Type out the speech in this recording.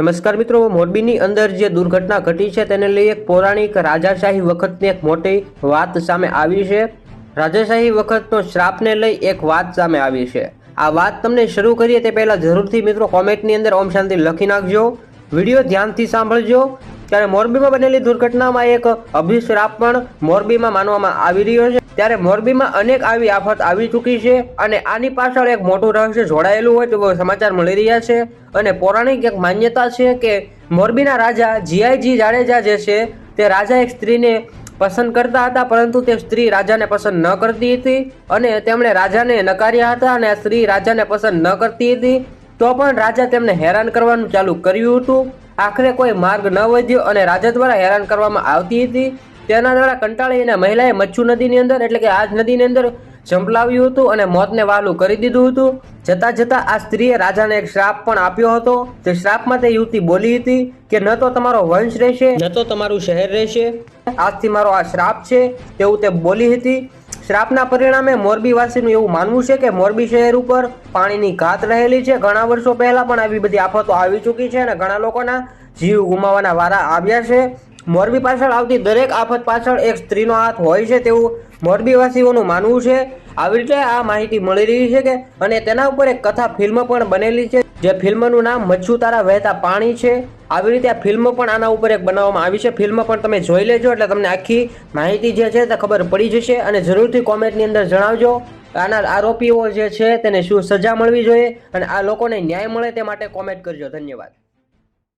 નમસ્કાર મિત્રો, મોરબીની અંદર જે દુર્ઘટના ઘટી છે તેને લઈ એક પૌરાણિક રાજાશાહી વખતની એક મોટી વાત સામે આવી છે. રાજાશાહી વખતનો શ્રાપને લઈ એક વાત સામે આવી છે. આ વાત તમને શરૂ કરીએ તે પહેલાં જરૂરથી મિત્રો કોમેન્ટની અંદર ઓમ શાંતિ લખી નાખજો. વીડિયો ધ્યાનથી સાંભળજો. ત્યારે મોરબીમાં બનેલી દુર્ઘટનામાં એક અભિશ્રાપ પણ મોરબીમાં માનવામાં આવી રહ્યો છે. ત્યારે મોરબીમાં અનેક આવી આફત આવી ચૂકી છે અને આની પાછળ એક મોટું રહસ્ય જોડાયેલું હોય તેવો સમાચાર મળી રહ્યા છે. અને પૌરાણિક એક માન્યતા છે કે મોરબીના રાજા જીઆઈજી જાડેજા જે છે, તે રાજા એક સ્ત્રીને પસંદ કરતા હતા, પરંતુ તે સ્ત્રી રાજાને પસંદ ન કરતી હતી અને તેમણે રાજાને નકાર્યા હતા અને સ્ત્રી રાજાને પસંદ ન કરતી હતી. તો પણ રાજા તેમને હેરાન કરવાનું ચાલુ કર્યું હતું. આખરે કોઈ માર્ગ ન વધ્યો અને રાજા દ્વારા હેરાન કરવામાં આવતી હતી. તેના દ્વારા કંટાળીને મહિલાએ મચ્છુ નદીની અંદર એટલે કે આ જ નદીની અંદર ઝંપલાવ્યું હતું અને મોતને વહાલું કરી દીધું હતું. જતાં જતાં આ સ્ત્રીએ રાજાને એક શ્રાપ પણ આપ્યો હતો. તે શ્રાપમાં તે યુવતી બોલી હતી કે ન તો તમારો વંશ રહેશે ન તો તમારું શહેર રહેશે. આજથી મારો આ શ્રાપ છે તેવું તે બોલી હતી. શ્રાપના પરિણામે મોરબી વાસીનું એવું માનવું છે કે મોરબી શહેર ઉપર પાણીની ઘાત રહેલી છે. ઘણા વર્ષો પહેલાં પણ આવી બધી આફતો આવી ચૂકી છે અને ઘણા લોકોના જીવ ગુમાવવાના વારા આવ્યા છે. મોરબી પાછળ આવતી દરેક આફત પાછળ એક સ્ત્રીનો હાથ હોય છે તેવું મોરબીવાસીઓનું માનવું છે. આવી રીતે આ માહિતી મળી રહી છે કે અને તેના ઉપર એક કથા ફિલ્મ પણ બનેલી છે, જે ફિલ્મનું નામ મચ્છુ તારા વહેતા પાણી છે. આવી રીતે આ ફિલ્મ પણ આના ઉપર એક બનાવવામાં આવી છે. ફિલ્મ પણ તમે જોઈ લેજો, એટલે તમને આખી માહિતી જે છે તે ખબર પડી જશે. અને જરૂરથી કોમેન્ટની અંદર જણાવજો, આના આરોપીઓ જે છે તેને શું સજા મળવી જોઈએ અને આ લોકોને ન્યાય મળે તે માટે કોમેન્ટ કરજો. ધન્યવાદ.